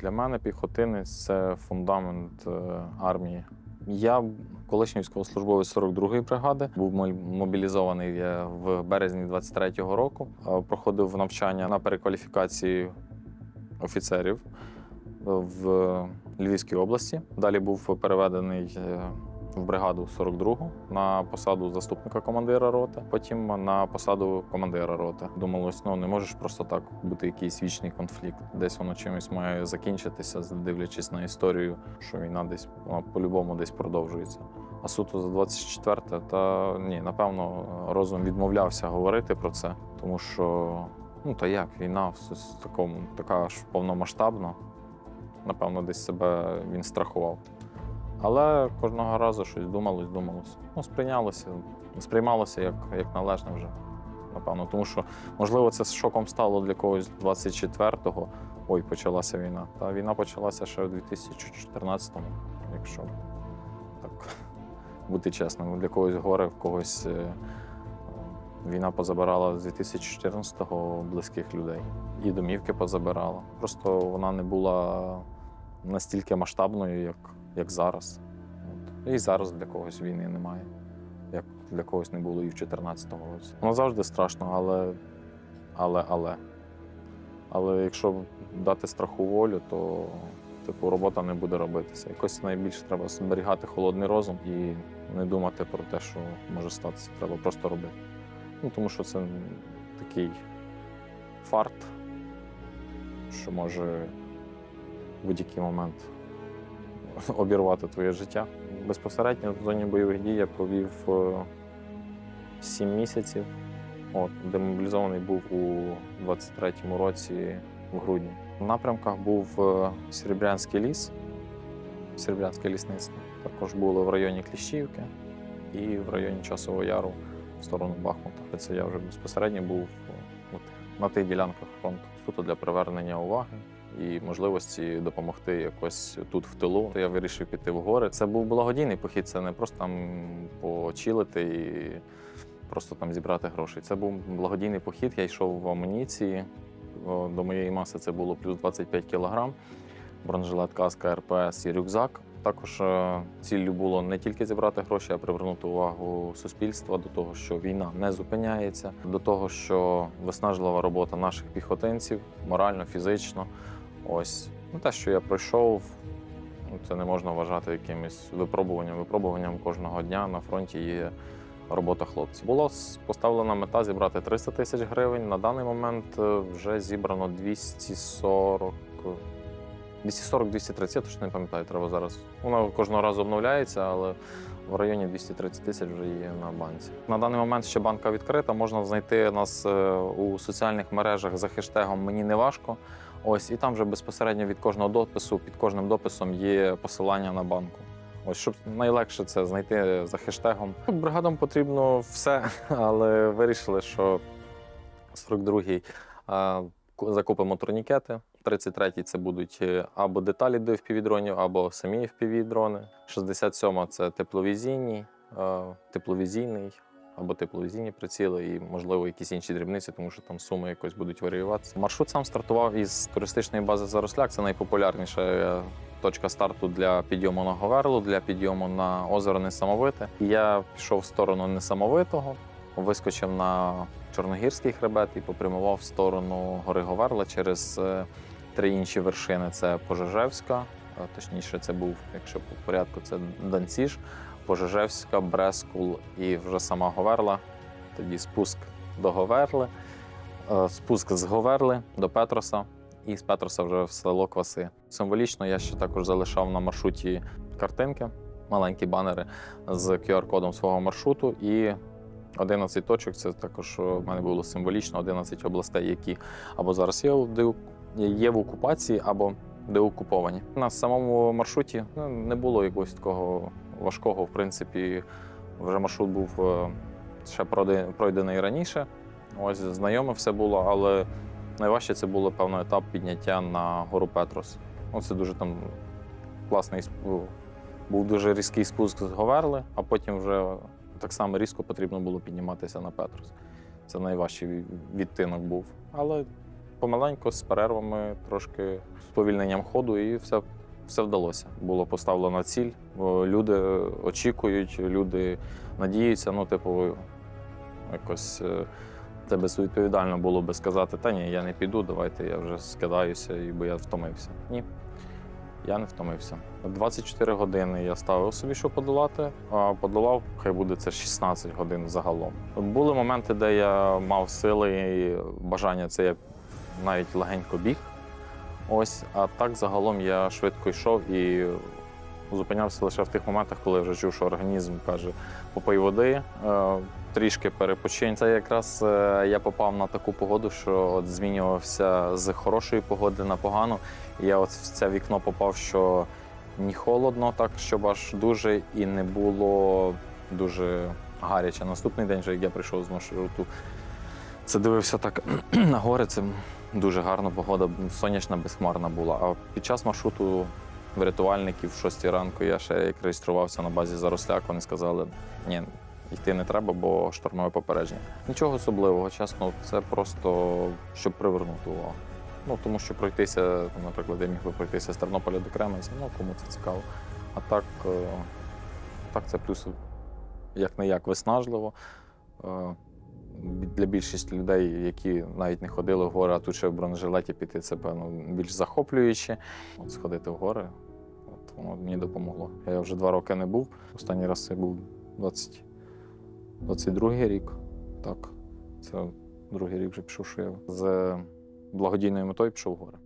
Для мене піхотинець це фундамент е, армії. Я колишній військовослужбовець 42-ї бригади, був мо- мобілізований в березні 23-го року. Е, Проходив навчання на перекваліфікації офіцерів в Львівській області. Далі був переведений е, в бригаду 42-го на посаду заступника командира роти, потім на посаду командира роти. Думалось, ну не можеш просто так бути якийсь вічний конфлікт. Десь воно чимось має закінчитися, дивлячись на історію, що війна десь по-любому десь продовжується. А суто за 24 та ні, напевно, розум відмовлявся говорити про це, тому що ну та як війна в такому така ж повномасштабна. Напевно, десь себе він страхував. Але кожного разу щось думалось, думалось. Ну, сприйнялося, сприймалося як, як належне вже. Напевно, тому що, можливо, це шоком стало для когось 24-го. Ой, почалася війна. Та війна почалася ще в 2014-му, якщо так бути чесним. Для когось горе, в когось е, війна позабирала з 2014-го близьких людей. І домівки позабирала. Просто вона не була настільки масштабною, як, як зараз. От. І зараз для когось війни немає, як для когось не було і в 2014 році. Воно завжди страшно, але, але, але. Але якщо дати страху волю, то типу, робота не буде робитися. Якось найбільше треба зберігати холодний розум і не думати про те, що може статися. Треба просто робити. Ну, тому що це такий фарт, що може будь-який момент обірвати твоє життя. Безпосередньо в зоні бойових дій я провів е, сім місяців, От, демобілізований був у 23-му році в грудні. В напрямках був е, Серебрянський ліс, Серебрянське лісництво. Також було в районі Кліщівки і в районі Часового Яру в сторону Бахмута. Це я вже безпосередньо був е, на тих ділянках фронту. Суто для привернення уваги і можливості допомогти якось тут в тилу. То я вирішив піти в гори. Це був благодійний похід, це не просто там почилити і просто там зібрати гроші. Це був благодійний похід. Я йшов в амуніції. До моєї маси це було плюс 25 кілограм, бронежилет, каска, РПС і рюкзак. Також е, ціллю було не тільки зібрати гроші, а привернути увагу суспільства до того, що війна не зупиняється, до того, що виснажлива робота наших піхотинців морально, фізично. Ось ну, те, що я пройшов, ну, це не можна вважати якимось випробуванням. Випробуванням кожного дня на фронті є робота хлопців. Була поставлена мета зібрати 300 тисяч гривень. На даний момент е, вже зібрано 240. 240-230, я точно не пам'ятаю, треба зараз. Вона кожного разу обновляється, але в районі 230 тисяч вже є на банці. На даний момент ще банка відкрита. Можна знайти нас е, у соціальних мережах за хештегом Мені не важко. Ось і там вже безпосередньо від кожного допису, під кожним дописом є посилання на банку. Ось щоб найлегше це знайти за хештегом. Бригадам потрібно все, але вирішили, що 42-й е, закупимо турнікети. 33-й це будуть е, або деталі до FPV-дронів, або самі FPV-дрони. 67-ма це тепловізійні, е, тепловізійний або тепловізійні приціли, і, можливо, якісь інші дрібниці, тому що там суми якось будуть варіюватися. Маршрут сам стартував із туристичної бази Заросляк. Це найпопулярніша е, точка старту для підйому на Говерлу, для підйому на озеро Несамовите. Я пішов в сторону Несамовитого, вискочив на Чорногірський хребет і попрямував в сторону гори Говерла через е, три інші вершини: це Пожежевська, е, точніше, це був, якщо по порядку, це Данціж, Пожежевська, Брескул і вже сама Говерла. Тоді спуск до Говерли, е, спуск з Говерли до Петроса, і з Петроса вже в село Кваси. Символічно я ще також залишав на маршруті картинки, маленькі банери з QR-кодом свого маршруту. І 11 точок це також е, в мене було символічно 11 областей, які або зараз є, в окупації, або деокуповані. На самому маршруті ну, не було якогось такого важкого. В принципі, вже маршрут був е, ще пройдений раніше. Ось знайоме все було, але найважче це було певно етап підняття на гору Петрос. Ну, це дуже там класний був дуже різкий спуск з Говерли, а потім вже так само різко потрібно було підніматися на Петрос. Це найважчий відтинок був. Але помаленьку, з перервами, трошки з повільненням ходу, і все, все вдалося. Було поставлено ціль. бо Люди очікують, люди надіються. Ну, типу, якось е, це безвідповідально було би сказати, та ні, я не піду, давайте я вже скидаюся, бо я втомився. Ні. Я не втомився. 24 години я ставив собі, що подолати, а подолав, хай буде це 16 годин загалом. Були моменти, де я мав сили і бажання, це я навіть легенько біг. Ось, а так загалом я швидко йшов і зупинявся лише в тих моментах, коли я вже чув, що організм каже, попий води, е, трішки перепочинь. Це якраз е, я попав на таку погоду, що от змінювався з хорошої погоди на погану. І я от в це вікно попав, що ні холодно, так щоб аж дуже, і не було дуже гаряче. Наступний день, вже як я прийшов з маршруту, це дивився так на гори. Це дуже гарна погода, сонячна, безхмарна була. А під час маршруту рятувальників в 6 ранку я ще як реєструвався на базі Заросляк, вони сказали, ні, йти не треба, бо штормове попередження. Нічого особливого, чесно, це просто щоб привернути увагу. Ну, тому що пройтися, наприклад, я міг би пройтися з Тернополя до Кременця, ну кому це цікаво. А так, е, так це плюс як не як виснажливо. Для більшості людей, які навіть не ходили в гори, а тут ще в бронежилеті піти, це певно більш захоплююче. От сходити в гори, от воно мені допомогло. Я вже два роки не був. Останній раз це був 20, 22 рік. Так, це другий рік вже пішов, що я з благодійною метою пішов в гори.